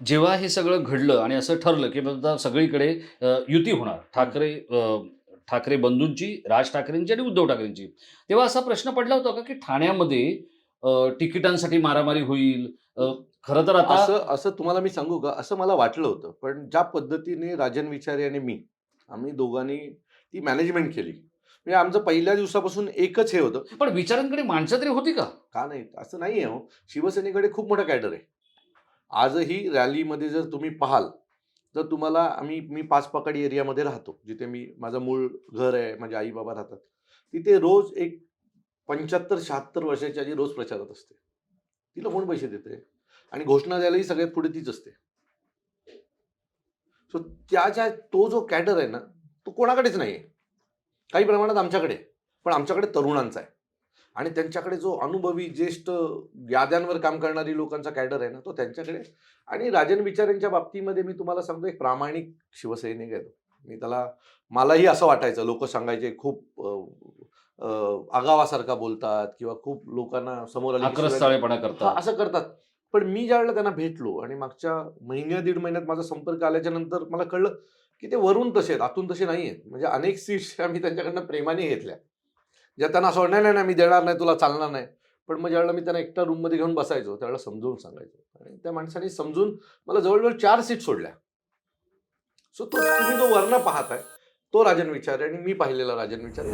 जेव्हा हे सगळं घडलं आणि असं ठरलं की आता सगळीकडे युती होणार ठाकरे ठाकरे बंधूंची राज ठाकरेंची आणि उद्धव ठाकरेंची तेव्हा असा प्रश्न पडला होता का की ठाण्यामध्ये तिकिटांसाठी मारामारी होईल? खरं तर आता असं असं तुम्हाला मी सांगू का? असं मला वाटलं होतं पण ज्या पद्धतीने राजन विचारे आणि मी आम्ही दोघांनी ती मॅनेजमेंट केली. म्हणजे आमचं पहिल्या दिवसापासून एकच हे होतं. पण विचारांकडे माणसं तरी होती का? का नाही? असं नाही आहे हो. शिवसेनेकडे खूप मोठं कॅडर आहे. आजही रॅलीमध्ये जर तुम्ही पाहाल तर तुम्हाला आम्ही मी पाचपाकडी एरियामध्ये राहतो जिथे मी माझं मूळ घर आहे माझे आई बाबा राहतात. तिथे रोज एक पंच्याहत्तर शहात्तर वर्षाची आजी रोज प्रचारात असते. तिला कोण पैसे देते? आणि घोषणा द्यायलाही सगळ्यात पुढे तीच असते. सो त्या ज्या तो जो कॅडर आहे ना तो कोणाकडेच नाही आहे काही प्रमाणात आमच्याकडे पण आमच्याकडे तरुणांचा आहे. आणि त्यांच्याकडे जो अनुभवी ज्येष्ठ याद्यांवर काम करणारी लोकांचा कॅडर आहे ना तो त्यांच्याकडे. आणि राजन विचारांच्या बाबतीमध्ये मी तुम्हाला सांगतो एक प्रामाणिक शिवसैनिक आहे. मी त्याला मलाही असं वाटायचं लोक सांगायचे खूप आगावासारखा बोलतात किंवा खूप लोकांना समोर करतात असं करतात पण मी ज्यावेळेला त्यांना भेटलो आणि मागच्या महिन्या दीड महिन्यात माझा संपर्क आल्याच्यानंतर मला कळलं की ते वरून तसे आहेत आतून तसे नाही आहेत म्हणजे अनेक सीट्स आम्ही त्यांच्याकडनं प्रेमाने घेतल्या ज्या त्यांना असं नाही नाही नाही मी देणार नाही तुला चालणार नाही. पण मग ज्यावेळेला मी त्यांना एकटा रूममध्ये घेऊन बसायचो त्यावेळेला समजून सांगायचो. आणि त्या माणसाने समजून मला जवळजवळ चार सीट सोडल्या. सो तो तुम्ही जो वर्ण पाहताय तो राजन विचार आणि मी पाहिलेला राजन विचार